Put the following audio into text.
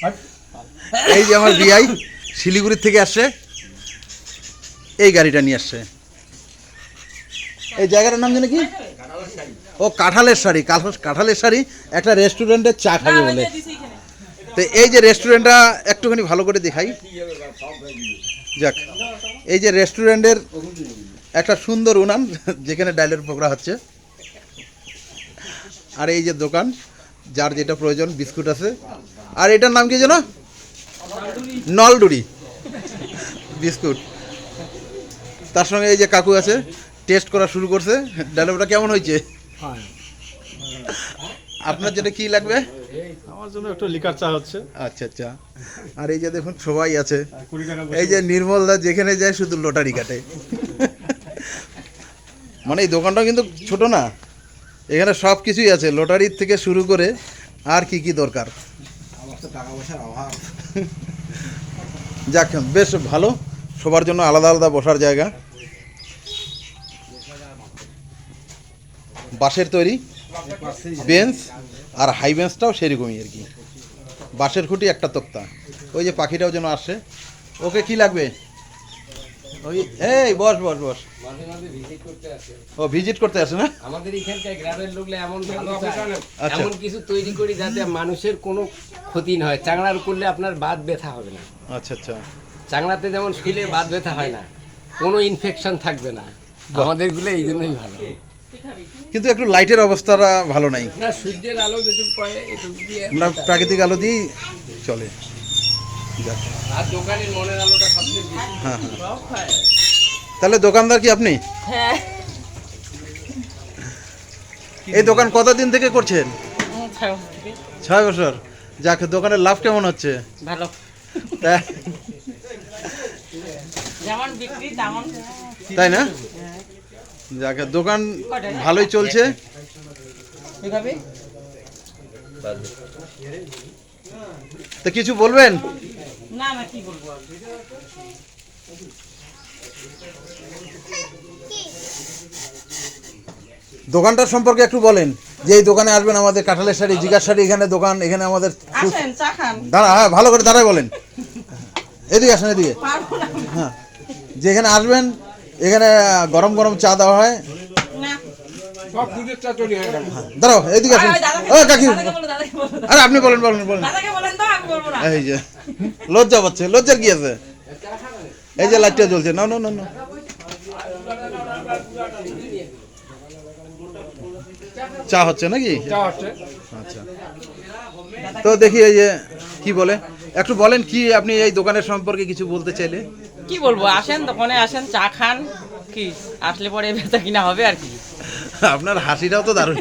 এই যে আমার বিআই, শিলিগুড়ির থেকে আসছে। এই গাড়িটা নিয়ে আসছে। এই জায়গাটার নাম জানে কি? ও, কাঁঠালের শাড়ি। কাঁঠাল- কাঁঠালের শাড়ি একটা রেস্টুরেন্টের চা খাবে বলে। তো এই যে রেস্টুরেন্টটা একটুখানি ভালো করে দেখাই। যাক, এই যে রেস্টুরেন্টের একটা সুন্দর উনান, যেখানে ডাইলের পোকরা হচ্ছে। আর এই যে দোকান, যার যেটা প্রয়োজন, বিস্কুট আছে। আর এটার নাম কি যেন? নলডুরি। বিস্কুট। তার সঙ্গে এই যে কাকু আছে টেস্ট করা শুরু করছে। ডায়লগটা কেমন হয়েছে? আপনার যেটা কি লাগবে? আমার জন্য একটু লিকার চা হচ্ছে। আচ্ছা আচ্ছা। আর এই যে দেখুন সবাই আছে। এই যে নির্মল দা যেখানে যায় শুধু লটারি কাটে। মানে এই দোকানটা কিন্তু ছোট না। এখানে সব কিছুই আছে। লটারির থেকে শুরু করে আর কি কি দরকার। যাক, বেশ ভালো। সবার জন্য আলাদা আলাদা বসার জায়গা। বাঁশের তৈরি, বেঞ্চ আর হাই বেঞ্চটাও সেরকমই আর কি। বাঁশের খুঁটি একটা তক্তা। ওই যে পাখিটাও যেন আসে ওকে কি লাগবে? ওই এই বস বস বস। মাঝে মাঝে ভিজিট করতে আসে। ও ভিজিট করতে আসে না? আমাদের এখানকার গ্রামের লোকলে এমন ভালো আচ্ছা। এমন কিছু তৈরি করি যাতে মানুষের কোনো ক্ষতি না হয়। চাংড়ার করলে আপনার বাত ব্যথা হবে না। আচ্ছা আচ্ছা। চাংড়াতে যেমন শুলে বাত ব্যথা হয় না কোনো ইনফেকশন থাকবে না। আমাদেরগুলো এই জন্যই ভালো। কিন্তু একটু লাইটের অবস্থাটা ভালো নাই। না সূর্যের আলো যেটুকু পায় আমরা প্রাকৃতিক আলো দিয়েই চলে। যাক, আর দোকানের মনের আলোটা সবচেয়ে বেশি। হ্যাঁ হ্যাঁ। তাহলে দোকানদার কি আপনি? হ্যাঁ। এই দোকান কতদিন থেকে করছেন? ছয় বছর যাক দোকানের লাভ কেমন হচ্ছে? ভালো। তা- যেমন বিক্রি তেমন। তাই না? যাক দোকান ভালোই চলছে। তা কিছু বলবেন? না না কি বলব আর? দোকানটার সম্পর্কে একটু বলেন যে এই দোকানে আসবেন আমাদের কাঁঠালের শাড়ি জিগার শাড়ি এখানে দোকান এখানে আমাদের দাঁড়া হ্যাঁ ভালো করে দাঁড়ায় বলেন। এদিকে আসেন এদিকে। হ্যাঁ যেখানে আসবেন এখানে গরম গরম চা দেওয়া হয় না সব দুধের চা তৈরি হয়ে গেল দাঁড়াও এদিকে আসেন। ওই, ওই, দাদাকে ও কাকি। দাদাকে বলো, দাদাকে বলো। আরে আপনি বলেন বলেন বলেন। তো আমি বলব না। এই যে লজ্জা পাচ্ছে লজ্জার কি আছে? এই যে লাইটটা জ্বলছে না না না না চা হচ্ছে নাকি? আচ্ছা। তো দেখি এই যে কি বলে? একটু বলেন কি আপনি এই দোকানের সম্পর্কে কিছু বলতে চাইলে? কি বলব আসেন দোকানে আসেন চা খান কি? আসলে পরে বেচা কিনা হবে আর কি। আপনার হাসিটাও তো দারুণ।